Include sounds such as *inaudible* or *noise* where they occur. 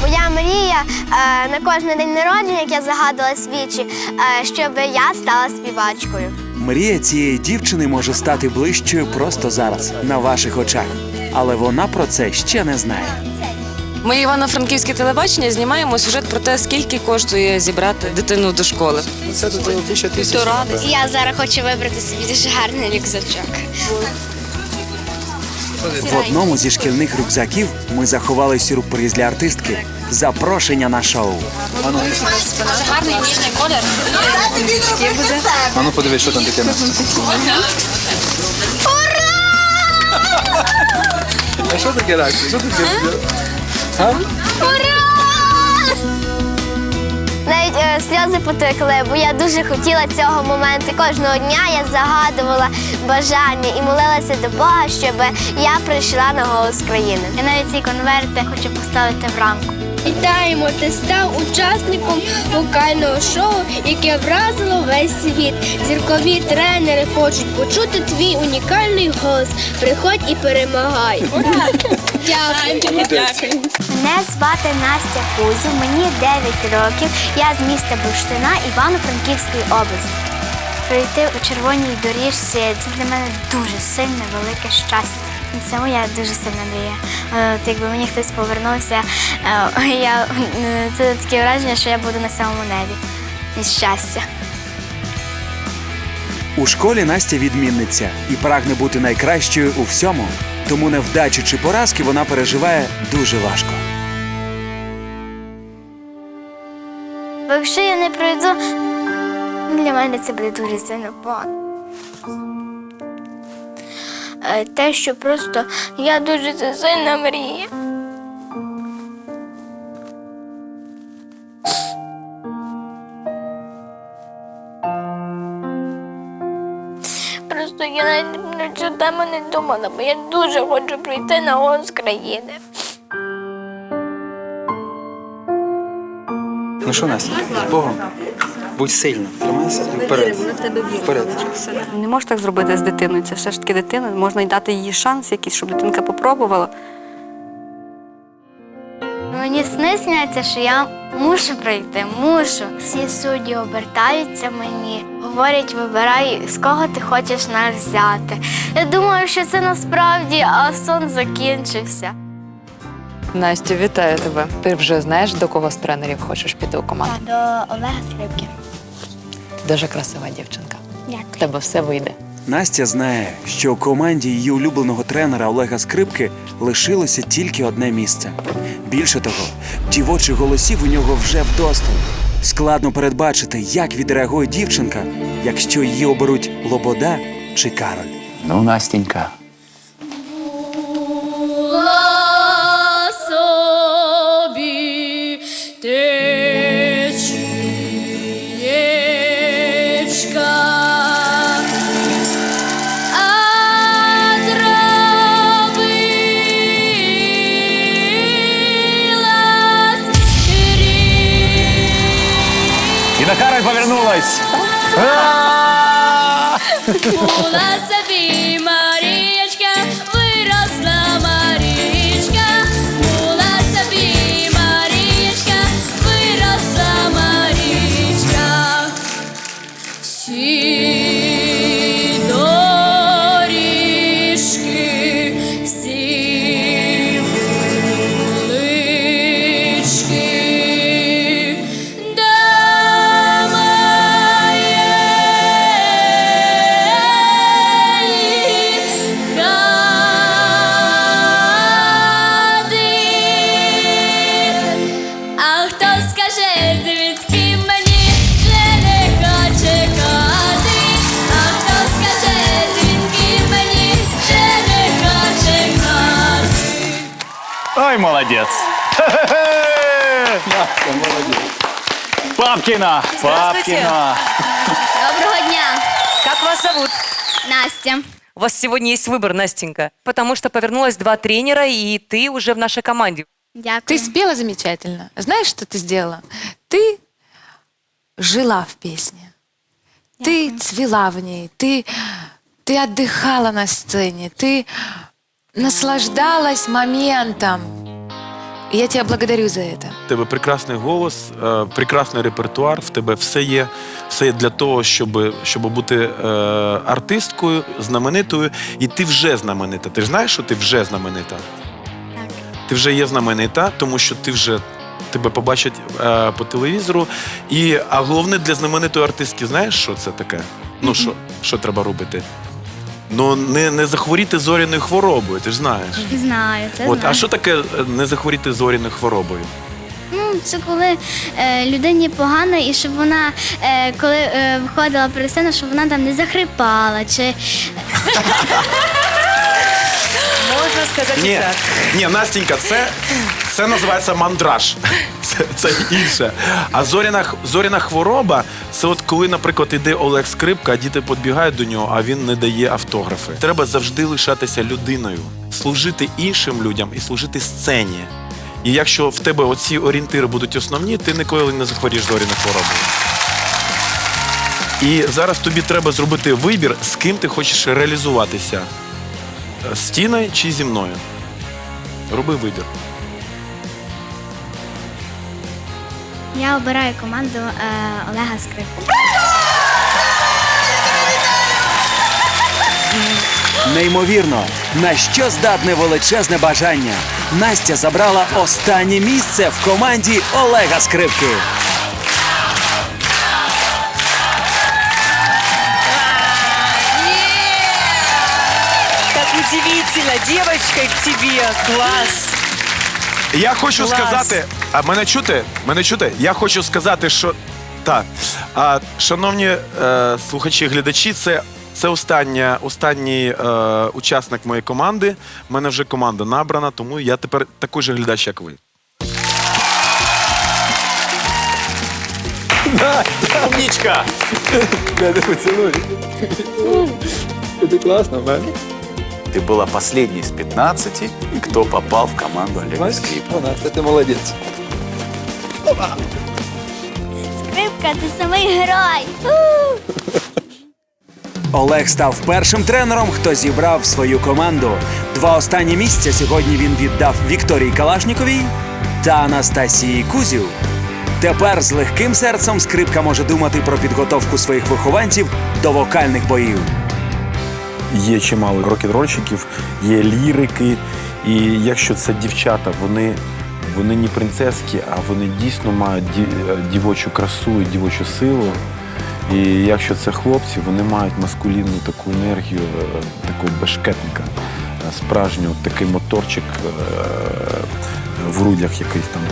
Моя мрія е, на кожен день народження, як я загадувала свічі, е, щоб я стала співачкою. Мрія цієї дівчини може стати ближчою просто зараз, на ваших очах. Але вона про це ще не знає. Ми Івано-Франківське телебачення знімаємо сюжет про те, скільки коштує зібрати дитину до школи. Це тут тисяча тисяч. Я зараз хочу вибрати собі дуже гарний рюкзачок. В одному зі шкільних рюкзаків ми заховали сюрприз для артистки запрошення на шоу. Гарний ніжний колір. А ну подивись, що там таке. А що таке реакція? Що таке? А? Навіть е, сльози потекли, бо я дуже хотіла цього моменту. Кожного дня я загадувала бажання і молилася до Бога, щоб я прийшла на голос країни. Я навіть ці конверти хочу поставити в рамку. Вітаємо! Ти став учасником вокального шоу, яке вразило весь світ. Зіркові тренери хочуть почути твій унікальний голос. Приходь і перемагай. Дякую. Мене звати Настя Кузів, мені 9 років. Я з міста Бурштина Івано-Франківської області. Прийти у червоній доріжці це для мене дуже сильне, велике щастя. Це моя дуже сильна мрія. Е, От якби мені хтось повернувся, е, *laughs* я, е, це таке враження, що я буду на самому небі. Від щастя. У школі Настя відмінниця і прагне бути найкращою у всьому. Тому невдачі чи поразки вона переживає дуже важко. Бо якщо я не пройду, для мене це буде дуже сильно погано. Е, Те, що просто я дуже це сильна мрія. Просто я навіть на цю тему не думала, бо я дуже хочу прийти на голос країни. Ну що, Настя, з Богом. Будь сильна, тримайся і вперед. Вперед. Не можеш так зробити з дитиною. Це все ж таки дитина. Можна й дати їй шанс якийсь, щоб дитинка попробувала. Мені сни сняться, що я мушу прийти, мушу. Всі судді обертаються мені, говорять, вибирай, з кого ти хочеш нас взяти. Я думаю, що це насправді, а сон закінчився. Настю, вітаю тебе. Ти вже знаєш, до кого з тренерів хочеш піти у команду? До Олега Скрипки. Дуже красива дівчинка. Дякую. В тебе все вийде. Настя знає, що у команді її улюбленого тренера Олега Скрипки лишилося тільки одне місце. Більше того, дівочих голосів у нього вже вдосталь. Складно передбачити, як відреагує дівчинка, якщо її оберуть Лобода чи Кароль. Ну, Настенька, Кароль повернулась. *laughs* Була собі А хто скаже, звідки мені вже не хоче хати? А хто скаже, звідки мені вже не хоче хати? Ой, молодець. Настя, молодець. Папкіна, Папкіна. Доброго дня, Как вас зовут? Настя. У вас сегодня есть выбор, Настенька. Потому что повернулось два тренера, и ты уже в нашей команде. Дякую. Ты спела замечательно. Знаешь, что ты сделала? Ты жила в песне. Ты цвела в ней. Ты, ты отдыхала на сцене. Ты наслаждалась моментом. И я тебя благодарю за это. В тебе прекрасний голос, е, прекрасний репертуар, в тебе все є, все є для того, щоб, щоб бути е, артисткою, знаменитою, і ти вже знаменита. Ти ж знаєш, що ти вже знаменита? Ти вже є знаменита, тому що ти вже тебе побачать е, по телевізору. І, а головне для знаменитої артистки, знаєш, що це таке? Ну, що, що треба робити? Ну, не, не захворіти зоряною хворобою, ти ж знаєш. Знаю, це От, знаю. а що таке е, не захворіти зоряною хворобою? Ну, це коли е, людині погано, і щоб вона, е, коли е, виходила перед сцену, щоб вона там не захрипала, чи *laughs* Можна сказати Ні, ні, Настенька, це, це називається мандраж. Це, це інше. А зоряна, х- зоряна хвороба це от коли, наприклад, іде Олег Скрипка, а діти підбігають до нього, а він не дає автографи. Треба завжди лишатися людиною, служити іншим людям і служити сцені. І якщо в тебе оці орієнтири будуть основні, ти ніколи не захворіш зоряною хворобою. І зараз тобі треба зробити вибір, з ким ти хочеш реалізуватися. З Тіною чи зі мною? Роби вибір. я обираю команду е, Олега Скрипка. Неймовірно, на що здатне величезне бажання. Настя забрала останнє місце в команді Олега Скрипки. Удивительно, девочка к тебе, класс. Я хочу Клас. сказати, а мене чути? Мене чути? Я хочу сказати, що так. А, шановні е, слухачі, глядачі, це. Це остання, останній е, учасник моєї команди. У мене вже команда набрана, тому я тепер такий же глядач, як ви. Умничка. Це класно, да? Ты была последней из 15, кто попал в команду Олега Скрипа. Вона, ти молодець. Скрипка це самий герой. Олег став першим тренером, хто зібрав свою команду. Два останні місця сьогодні він віддав Вікторії Калашніковій та Анастасії Кузів. Тепер з легким серцем скрипка може думати про підготовку своїх вихованців до вокальних боїв. Є чимало рок-н-рольщиків, є лірики. І якщо це дівчата, вони, вони не принцески, а вони дійсно мають е, дівочу красу і дівочу силу. І якщо це хлопці, вони мають маскулінну таку енергію, е, такого бешкетника, е, справжнього такий моторчик в грудях якийсь там